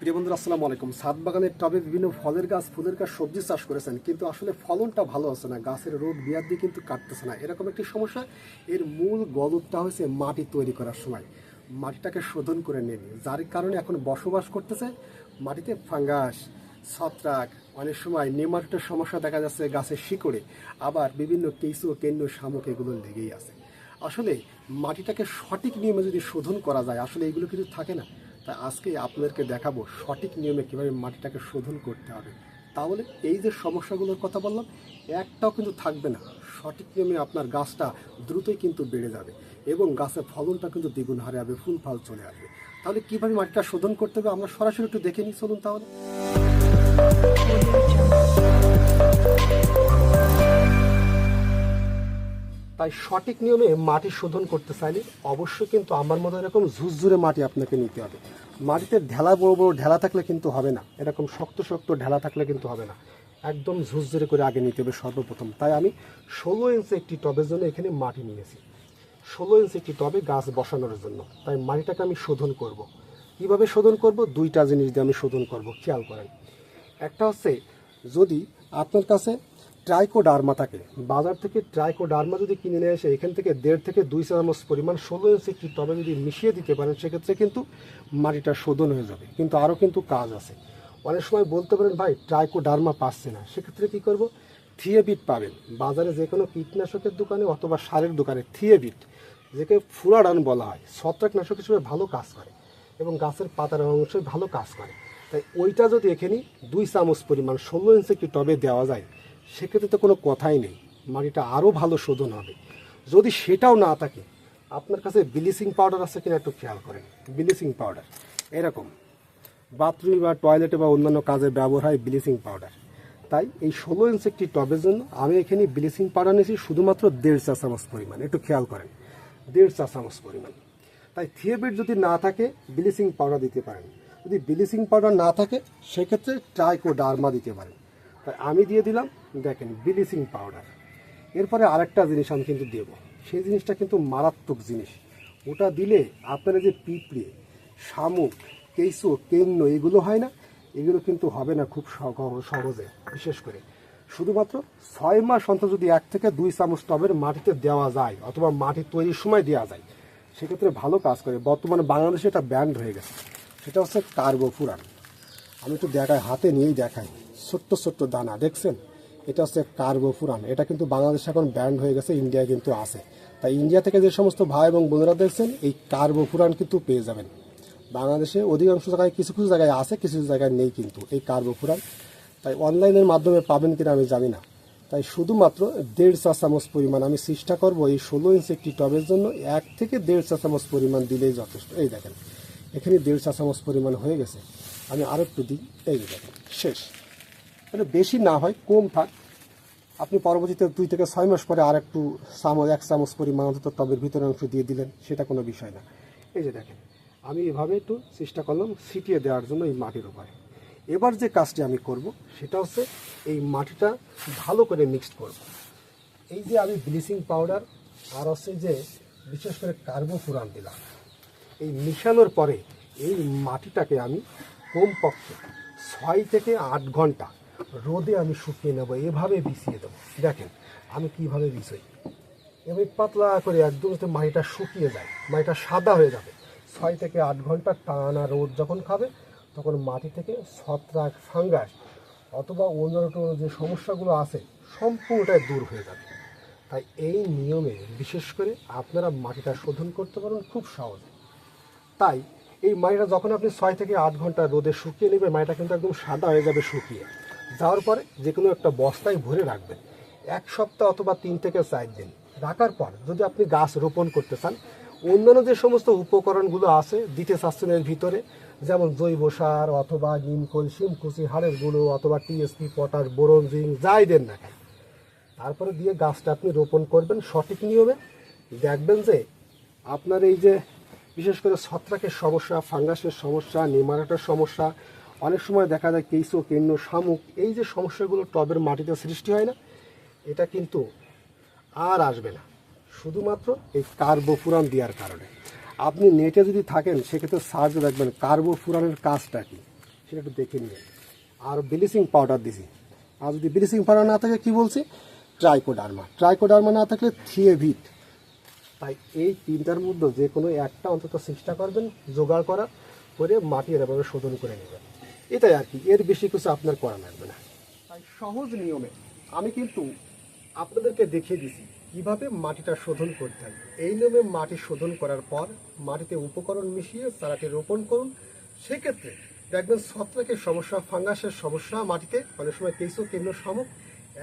প্রিয় বন্ধুরা, আসসালামু আলাইকুম। সাত বাগানের টবে বিভিন্ন ফলের গাছ, ফুলের গাছ, সবজি চাষ করেছেন, কিন্তু আসলে ফলনটা ভালো হচ্ছে না। গাছের রোগ বিয়ার দিয়ে কিন্তু কাটতেছে না। এরকম একটি সমস্যা, এর মূল গলদটা হচ্ছে মাটি তৈরি করার সময়। মাটিটাকে শোধন করে নেন, যার কারণে এখন বসবাস করতেছে মাটিতে ফাঙ্গাস, ছত্রাক, অনেক সময় নেমাটোটের সমস্যা দেখা যাচ্ছে গাছের শিকড়ে, আবার বিভিন্ন কেঁচু, কেন্দ্র, শামুক এগুলো লেগেই আছে। আসলে মাটিটাকে সঠিক নিয়মে যদি শোধন করা যায়, আসলে এগুলো কিন্তু থাকে না। তাই আজকে আপনাদেরকে দেখাবো সঠিক নিয়মে কীভাবে মাটিটাকে শোধন করতে হবে। তাহলে এই যে সমস্যাগুলোর কথা বললাম, একটাও কিন্তু থাকবে না। সঠিক নিয়মে আপনার গাছটা দ্রুতই কিন্তু বেড়ে যাবে এবং গাছের ফলনটা কিন্তু দ্বিগুণ হারে হবে ফুল ফল চলে আসবে। তাহলে কীভাবে মাটিটা শোধন করতে হবে আমরা সরাসরি একটু দেখে নিই, চলুন তাহলে। তাই সঠিক নিয়মে মাটি শোধন করতে চাইলে অবশ্যই কিন্তু আমার মতো এরকম ঝুরঝুরে মাটি আপনাকে নিতে হবে। মাটিতে ঢেলা বড় বড় ঢেলা থাকলে কিন্তু হবে না। এরকম শক্ত শক্ত ঢেলা থাকলে কিন্তু হবে না। একদম ঝুরঝুরে করে আগে নিতে হবে সর্বপ্রথম। তাই আমি ষোলো ইঞ্চি একটি টবের জন্য এখানে মাটি নিয়েছি। ষোলো ইঞ্চি একটি টবে গাছ বসানোর জন্য। তাই মাটিটাকে আমি শোধন করব। কীভাবে শোধন করব? দুইটা জিনিস দিয়ে আমি শোধন করব। খেয়াল করেন। একটা হচ্ছে যদি আপনার কাছে ট্রাইকোডার্মা থাকে। বাজার থেকে ট্রাইকো ট্রাইকোডার্মা যদি কিনে নিয়ে এসে এখান থেকে দেড় থেকে দুই চামচ পরিমাণ ষোলো ইঞ্চি একটি টবে যদি মিশিয়ে দিতে পারেন, সেক্ষেত্রে কিন্তু মাটিটা শোধন হয়ে যাবে। কিন্তু আরও কিন্তু কাজ আছে। অনেক সময় বলতে পারেন, ভাই, ট্রাইকোডার্মা পাচ্ছে না। সেক্ষেত্রে কী করব? থিয়েবিট পাবেন। বাজারে যে কোনো কীটনাশকের দোকানে অথবা সারের দোকানে থিয়েবিট, যেকে ফুরাডান বলা হয়, ছত্রাকনাশক হিসেবে ভালো কাজ করে এবং গাছের পাতার অংশে ভালো কাজ করে। তাই ওইটা যদি এখানে দুই চামচ পরিমাণ ষোলো ইঞ্চি একটি টবে দেওয়া যায় সেক্ষেত্রে তো কোনো কথাই নেই। মাটিটা আরও ভালো শোধন হবে। যদি সেটাও না থাকে, আপনার কাছে ব্লিচিং পাউডার আছে কিনা একটু খেয়াল করেন। ব্লিচিং পাউডার, এরকম। বাথরুম বা টয়লেটে বা অন্যান্য কাজে ব্যবহার হয় ব্লিচিং পাউডার। তাই এই ষোলো ইঞ্চি একটি টবের জন্য আমি এখানে ব্লিচিং পাউডার নিয়েছি শুধুমাত্র দেড় চা চামচ পরিমাণ। একটু খেয়াল করেন, দেড় চা চামচ পরিমাণ। তাই থিয়েবিট যদি না থাকে, ব্লিচিং পাউডার দিতে পারেন। যদি ব্লিচিং পাউডার না থাকে, সেক্ষেত্রে ট্রাইকোডার্মা দিতে পারেন। তাই আমি দিয়ে দিলাম, দেখেন, ব্লিচিং পাউডার। এরপরে আরেকটা জিনিস আমি কিন্তু দেবো। সেই জিনিসটা কিন্তু মারাত্মক জিনিস। ওটা দিলে আপনারা যে পিঁপড়ে, শামুক, কেঁচো, কেন্ন, এগুলো হয় না, এগুলো কিন্তু হবে না খুব সহ- সহজে, বিশেষ করে। শুধুমাত্র ছয় মাস অন্তর যদি এক থেকে দুই চামচ টবের মাটিতে দেওয়া যায়, অথবা মাটি তৈরির সময় দেওয়া যায়, সেক্ষেত্রে ভালো কাজ করে। বর্তমানে বাংলাদেশে এটা ব্যান্ড হয়ে গেছে। সেটা হচ্ছে কার্বোফুরান আমি একটু দেখাই, হাতে নিয়েই দেখাই। ছোট্ট ছোট্ট দানা, দেখছেন? এটা হচ্ছে কার্গো ফুরান এটা কিন্তু বাংলাদেশে এখন ব্যান্ড হয়ে গেছে ইন্ডিয়ায় কিন্তু আছে। তাই ইন্ডিয়া থেকে যে সমস্ত ভাই এবং বোনেরা দেখছেন, এই কার্গো ফুরান কিন্তু পেয়ে যাবেন। বাংলাদেশে অধিকাংশ জায়গায়, কিছু কিছু জায়গায় আছে, কিছু কিছু জায়গায় নেই কিন্তু এই কার্গো ফুরান তাই অনলাইনের মাধ্যমে পাবেন কিনা আমি জানি না। তাই শুধুমাত্র দেড় চা চামচ পরিমাণ আমি চেষ্টা করব এই ষোলো ইঞ্চি একটি টবের জন্য এক থেকে দেড় চা চামচ পরিমাণ দিলেই যথেষ্ট। এই দেখেন, এখানে দেড় চা চামচ পরিমাণ হয়ে গেছে। আমি আরেকটু দিই, এই দেখেন, শেষ। মানে বেশি না হয়, কম থাক। আপনি পরবর্তীতে দুই থেকে ছয় মাস পরে আর একটু চামচ এক চামচ পরিমাণ অন্তত টবের ভিতরে অংশ দিয়ে দিলেন, সেটা কোনো বিষয় না। এই যে দেখেন, আমি এভাবে একটু চেষ্টা করলাম ছিটিয়ে দেওয়ার জন্য এই মাটির উপরে। এবার যে কাজটি আমি করব, সেটা হচ্ছে এই মাটিটা ভালো করে মিক্সড করব। এই যে আমি ব্লিচিং পাউডার আর হচ্ছে যে বিশেষ করে কার্বোফুরান দিলাম, এই মিশানোর পরে এই মাটিটাকে আমি কমপক্ষে ছয় থেকে আট ঘণ্টা রোদে আমি শুকিয়ে নেব, এভাবে বিছিয়ে দেবো। দেখেন, আমি কীভাবে বিছই এভাবে পাতলা করে একদম যাতে মাটিটা শুকিয়ে যায়, মাটিটা সাদা হয়ে যাবে। ছয় থেকে আট ঘণ্টা টানা রোদ যখন খাবে, তখন মাটি থেকে ছত্রাক ফাঙ্গাস অথবা অন্যান্য যে সমস্যাগুলো আছে, সম্পূর্ণটাই দূর হয়ে যাবে। তাই এই নিয়মে, বিশেষ করে আপনারা মাটিটা শোধন করতে পারেন খুব সহজে। তাই এই মাটিটা যখন আপনি ছয় থেকে আট ঘণ্টা রোদে শুকিয়ে নেবেন, মাটিটা কিন্তু একদম সাদা হয়ে যাবে শুকিয়ে। যাওয়ার পরে যে কোনো একটা বস্তায় ভরে রাখবেন। এক সপ্তাহ অথবা তিন থেকে চার দিন। রাখার পর যদি আপনি গাছ রোপণ করতে চান, অন্যান্য যে সমস্ত উপকরণগুলো আছে দিতে চাচ্ছেন এর ভিতরে, যেমন জৈব সার অথবা নিমকল ক্যালসিয়াম কুচি, হাড়ের গুঁড়ো অথবা টিএসপি পটার বোরন যাই দেন না কেন। তারপরে দিয়ে গাছটা আপনি রোপণ করবেন সঠিক নিয়মে। দেখবেন যে আপনার এই যে বিশেষ করে ছত্রাকের সমস্যা, ফাঙ্গাসের সমস্যা, নিমারাটের সমস্যা অনেক সময় দেখা যায় কেঁচো কেন্ন শামুক, এই যে সমস্যাগুলো টবের মাটিতে সৃষ্টি হয় না, এটা কিন্তু আর আসবে না। শুধুমাত্র এই কার্বোফুরান দেওয়ার কারণে। আপনি নেটে যদি থাকেন, সেক্ষেত্রে সার্চ দেখবেন কার্বোফুরানের কাজটা কি। সেটা একটু দেখে নিন। আর ব্লিচিং পাউডার দিছি। আর যদি ব্লিচিং পাউডার না থাকে, কি বলছি? ট্রাইকোডার্মা। ট্রাইকোডার্মা না থাকলে থিয়েভিট তাই এই তিনটার মধ্যে যে কোনো একটা অন্তত চেষ্টা করবেন, জোগাড় করা করে মাটি এভাবে শোধন করে নেবেন। এটাই আর কি, এর বেশি কিছু আপনার করা লাগবে না। তাই সহজ নিয়মে আমি কিন্তু আপনাদেরকে দেখিয়ে দিছি কীভাবে মাটিটা শোধন করতে হয়। এই নিয়মে মাটি শোধন করার পর মাটিতে উপকরণ মিশিয়ে চারাটি রোপণ করুন। সেক্ষেত্রে দেখবেন ছত্রাকের সমস্যা, ফাঙ্গাসের সমস্যা মাটিতে অনেক সময় কেঁচো, কেন্দ্র শামুক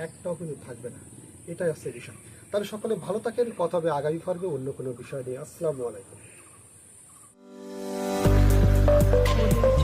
একটাও কিন্তু থাকবে না। এটাই হচ্ছে বিষয়। তাহলে সকলে ভালো থাকেন, কথা হবে আগামী পর্বে অন্য কোনো বিষয় নিয়ে। আসসালামু আলাইকুম। Audio Jungle.